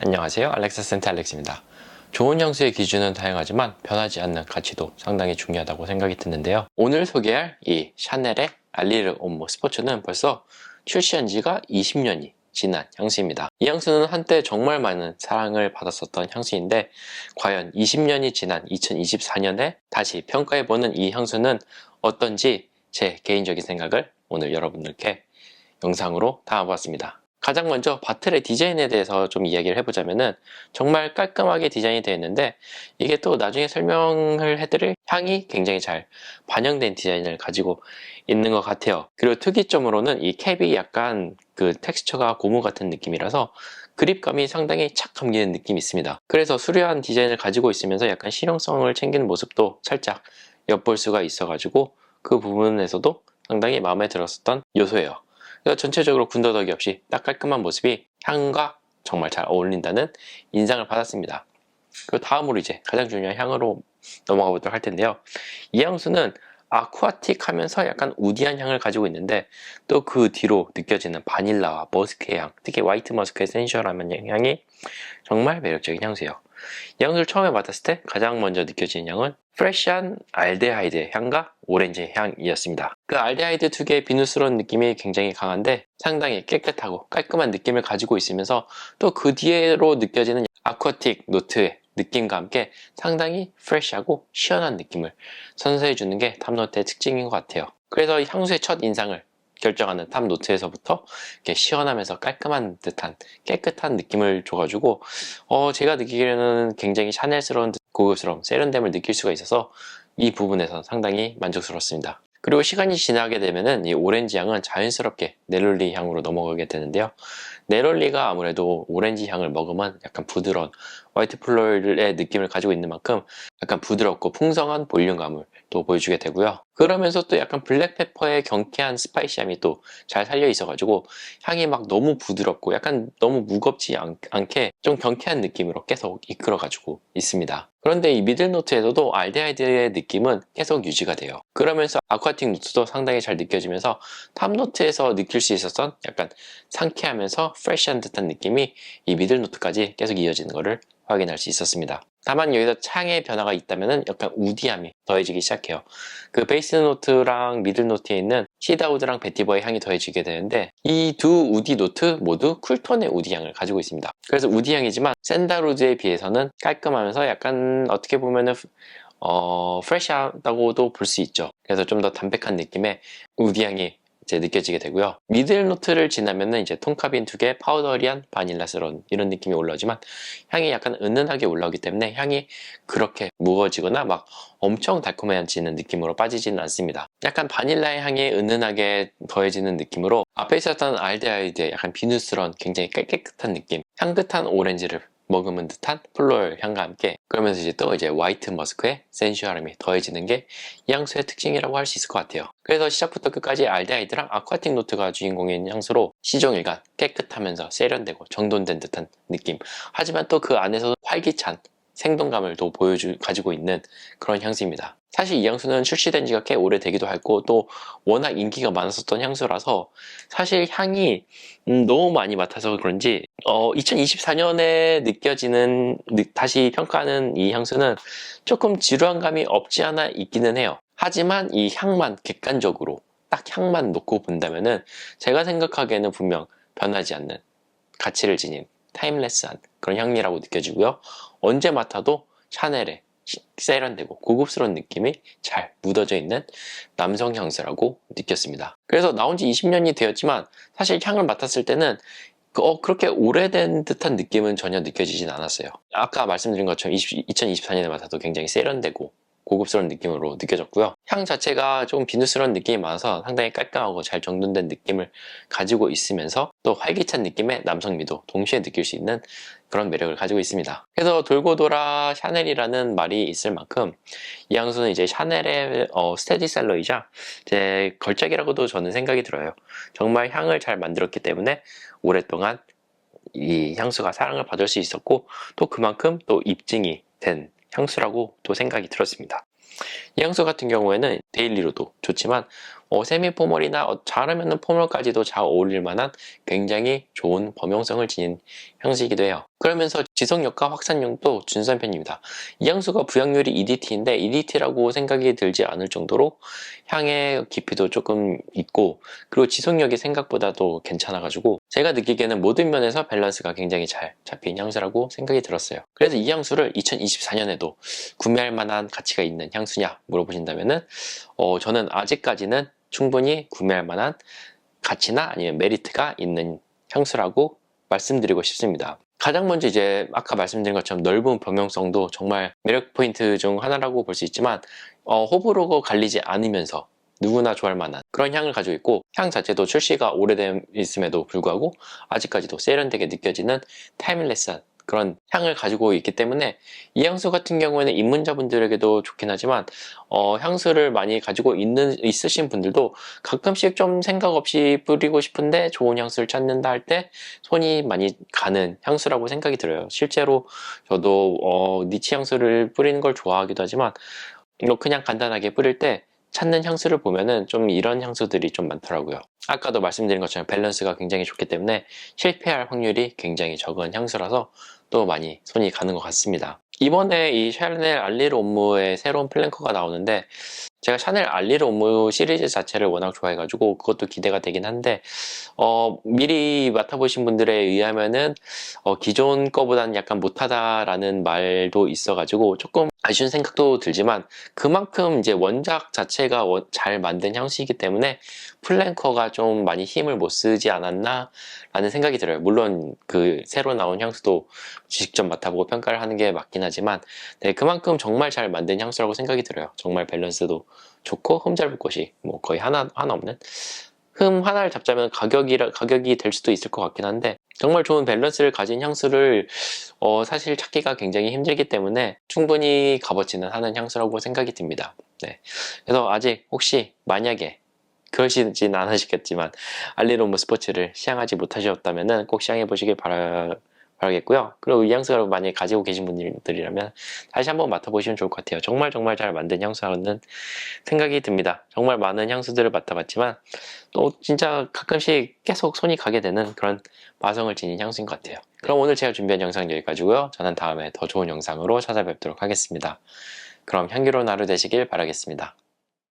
안녕하세요. 알렉사 센터 알렉스입니다. 좋은 향수의 기준은 다양하지만 변하지 않는 가치도 상당히 중요하다고 생각이 드는데요. 오늘 소개할 이 샤넬의 알리르 옴모 스포츠는 벌써 출시한 지가 20년이 지난 향수입니다. 이 향수는 한때 정말 많은 사랑을 받았었던 향수인데 과연 20년이 지난 2024년에 다시 평가해보는 이 향수는 어떤지 제 개인적인 생각을 오늘 여러분들께 영상으로 담아봤습니다. 가장 먼저 바틀의 디자인에 대해서 좀 이야기를 해보자면은 정말 깔끔하게 디자인이 되어 있는데 이게 또 나중에 설명을 해드릴 향이 굉장히 잘 반영된 디자인을 가지고 있는 것 같아요. 그리고 특이점으로는 이 캡이 약간 그 텍스처가 고무 같은 느낌이라서 그립감이 상당히 착 감기는 느낌이 있습니다. 그래서 수려한 디자인을 가지고 있으면서 약간 실용성을 챙기는 모습도 살짝 엿볼 수가 있어가지고 그 부분에서도 상당히 마음에 들었었던 요소예요. 그래서 전체적으로 군더더기 없이 딱 깔끔한 모습이 향과 정말 잘 어울린다는 인상을 받았습니다. 그리고 다음으로 이제 가장 중요한 향으로 넘어가 보도록 할 텐데요. 이 향수는 아쿠아틱 하면서 약간 우디한 향을 가지고 있는데 또 그 뒤로 느껴지는 바닐라와 머스크의 향, 특히 화이트 머스크의 센슈얼한 향이 정말 매력적인 향수예요. 이 향수를 처음에 맡았을 때 가장 먼저 느껴지는 향은 프레시한 알데하이드의 향과 오렌지 향이었습니다. 그 알데하이드 특유의 비누스러운 느낌이 굉장히 강한데 상당히 깨끗하고 깔끔한 느낌을 가지고 있으면서 또 그 뒤로 느껴지는 아쿠아틱 노트의 느낌과 함께 상당히 프레시하고 시원한 느낌을 선사해 주는 게 탑노트의 특징인 것 같아요. 그래서 이 향수의 첫 인상을 결정하는 탑 노트에서부터 이렇게 시원하면서 깔끔한 듯한 깨끗한 느낌을 줘가지고 어, 제가 느끼기에는 굉장히 샤넬스러운 듯 고급스러운 세련됨을 느낄 수가 있어서 이 부분에서 상당히 만족스럽습니다. 그리고 시간이 지나게 되면은 이 오렌지 향은 자연스럽게 네롤리 향으로 넘어가게 되는데요. 네롤리가 아무래도 오렌지 향을 먹으면 약간 부드러운 화이트 플로럴의 느낌을 가지고 있는 만큼 약간 부드럽고 풍성한 볼륨감을 또 보여주게 되고요. 그러면서 또 약간 블랙페퍼의 경쾌한 스파이시함이 또 잘 살려 있어가지고 향이 막 너무 부드럽고 약간 너무 무겁지 않, 않게 좀 경쾌한 느낌으로 계속 이끌어가지고 있습니다. 그런데 이 미들 노트에서도 알데하이드의 느낌은 계속 유지가 돼요. 그러면서 아쿠아틱 노트도 상당히 잘 느껴지면서 탑 노트에서 느낄 수 있었던 약간 상쾌하면서 프레시한 듯한 느낌이 이 미들 노트까지 계속 이어지는 것을 확인할 수 있었습니다. 다만 여기서 창의 변화가 있다면 약간 우디함이 더해지기 시작해요. 그 베이스 노트랑 미들 노트에 있는 시다우드랑 베티버의 향이 더해지게 되는데 이 두 우디 노트 모두 쿨톤의 우디 향을 가지고 있습니다. 그래서 우디 향이지만 샌다루드에 비해서는 깔끔하면서 약간 어떻게 보면은 어, 프레시하다고도 볼 수 있죠. 그래서 좀 더 담백한 느낌의 우디 향이 이제 느껴지게 되고요. 미들 노트를 지나면은 이제 톤카빈 두개 파우더리한 바닐라스러운 이런 느낌이 올라오지만 향이 약간 은은하게 올라오기 때문에 향이 그렇게 무거워지거나 막 엄청 달콤해지는 느낌으로 빠지지는 않습니다. 약간 바닐라의 향이 은은하게 더해지는 느낌으로 앞에 있었던 알데하이드의 약간 비누스러운 굉장히 깨끗한 느낌, 향긋한 오렌지를 머금은 듯한 플로럴 향과 함께 그러면서 이제 또 이제 화이트 머스크의 센슈얼함이 더해지는 게 이 향수의 특징이라고 할 수 있을 것 같아요. 그래서 시작부터 끝까지 알데하이드랑 아쿠아틱 노트가 주인공인 향수로 시종일관 깨끗하면서 세련되고 정돈된 듯한 느낌. 하지만 또 그 안에서 활기찬 생동감을 또 보여주 가지고 있는 그런 향수입니다. 사실 이 향수는 출시된 지가 꽤 오래되기도 했고 또 워낙 인기가 많았었던 향수라서 사실 향이 음, 너무 많이 맡아서 그런지 어, 2024년에 느껴지는 다시 평가하는 이 향수는 조금 지루한 감이 없지 않아 있기는 해요. 하지만 이 향만 객관적으로 딱 향만 놓고 본다면은 제가 생각하기에는 분명 변하지 않는 가치를 지닌 타임레스한 그런 향리라고 느껴지고요. 언제 맡아도 샤넬의 세련되고 고급스러운 느낌이 잘 묻어져 있는 남성 향수라고 느꼈습니다. 그래서 나온 지 20년이 되었지만 사실 향을 맡았을 때는 어, 그렇게 오래된 듯한 느낌은 전혀 느껴지진 않았어요. 아까 말씀드린 것처럼 20, 2024년에 맡아도 굉장히 세련되고 고급스러운 느낌으로 느껴졌고요. 향 자체가 좀 비누스러운 느낌이 많아서 상당히 깔끔하고 잘 정돈된 느낌을 가지고 있으면서 또 활기찬 느낌의 남성미도 동시에 느낄 수 있는 그런 매력을 가지고 있습니다. 그래서 돌고 돌아 샤넬이라는 말이 있을 만큼 이 향수는 이제 샤넬의 어, 스테디셀러이자 제 걸작이라고도 저는 생각이 들어요. 정말 향을 잘 만들었기 때문에 오랫동안 이 향수가 사랑을 받을 수 있었고 또 그만큼 또 입증이 된 향수라고 또 생각이 들었습니다. 이 향수 같은 경우에는 데일리로도 좋지만 어, 세미 포멀이나 어, 잘하면 포멀까지도 잘 어울릴 만한 굉장히 좋은 범용성을 지닌 향수이기도 해요. 그러면서 지속력과 확산력도 준수한 편입니다. 이 향수가 부향률이 EDT인데 EDT라고 생각이 들지 않을 정도로 향의 깊이도 조금 있고 그리고 지속력이 생각보다도 괜찮아가지고 제가 느끼기에는 모든 면에서 밸런스가 굉장히 잘 잡힌 향수라고 생각이 들었어요. 그래서 이 향수를 2024년에도 구매할 만한 가치가 있는 향수냐 물어보신다면은 어, 저는 아직까지는 충분히 구매할 만한 가치나 아니면 메리트가 있는 향수라고 말씀드리고 싶습니다. 가장 먼저 이제 아까 말씀드린 것처럼 넓은 범용성도 정말 매력 포인트 중 하나라고 볼 수 있지만 어, 호불호가 갈리지 않으면서 누구나 좋아할 만한 그런 향을 가지고 있고 향 자체도 출시가 오래됨에도 불구하고 아직까지도 세련되게 느껴지는 타임레스한 그런 향을 가지고 있기 때문에 이 향수 같은 경우에는 입문자분들에게도 좋긴 하지만 어, 향수를 많이 가지고 있는 있으신 분들도 가끔씩 좀 생각 없이 뿌리고 싶은데 좋은 향수를 찾는다 할 때 손이 많이 가는 향수라고 생각이 들어요. 실제로 저도 어, 니치 향수를 뿌리는 걸 좋아하기도 하지만 그냥 간단하게 뿌릴 때 찾는 향수를 보면은 좀 이런 향수들이 좀 많더라고요. 아까도 말씀드린 것처럼 밸런스가 굉장히 좋기 때문에 실패할 확률이 굉장히 적은 향수라서 또 많이 손이 가는 것 같습니다. 이번에 이 샤넬 알리르 옴무의 새로운 플랭커가 나오는데 제가 샤넬 알리르 옴무 시리즈 자체를 워낙 좋아해가지고 그것도 기대가 되긴 한데 어, 미리 맡아보신 분들에 의하면은 어, 기존 거보다는 약간 못하다라는 말도 있어가지고 조금 아쉬운 생각도 들지만 그만큼 이제 원작 자체가 원- 잘 만든 향수이기 때문에 플랭커가 좀 많이 힘을 못 쓰지 않았나 라는 생각이 들어요. 물론 그 새로 나온 향수도 직접 맡아보고 평가를 하는 게 맞긴 하지만 네, 그만큼 정말 잘 만든 향수라고 생각이 들어요. 정말 밸런스도 좋고 흠잡을 곳이 뭐 거의 하나 하나 없는 흠 하나를 잡자면 가격이 가격이 될 수도 있을 것 같긴 한데 정말 좋은 밸런스를 가진 향수를 어, 사실 찾기가 굉장히 힘들기 때문에 충분히 값어치는 하는 향수라고 생각이 듭니다. 네. 그래서 아직 혹시 만약에 그러시진 않으시겠지만 알리로무 스포츠를 시향하지 못하셨다면 꼭 시향해 보시길 바라, 바라겠고요. 그리고 이 향수를 많이 가지고 계신 분들이라면 다시 한번 맡아보시면 좋을 것 같아요. 정말 정말 잘 만든 향수라는 생각이 듭니다. 정말 많은 향수들을 맡아봤지만 또 진짜 가끔씩 계속 손이 가게 되는 그런 마성을 지닌 향수인 것 같아요. 그럼 오늘 제가 준비한 영상 여기까지고요. 저는 다음에 더 좋은 영상으로 찾아뵙도록 하겠습니다. 그럼 향기로운 하루 되시길 바라겠습니다.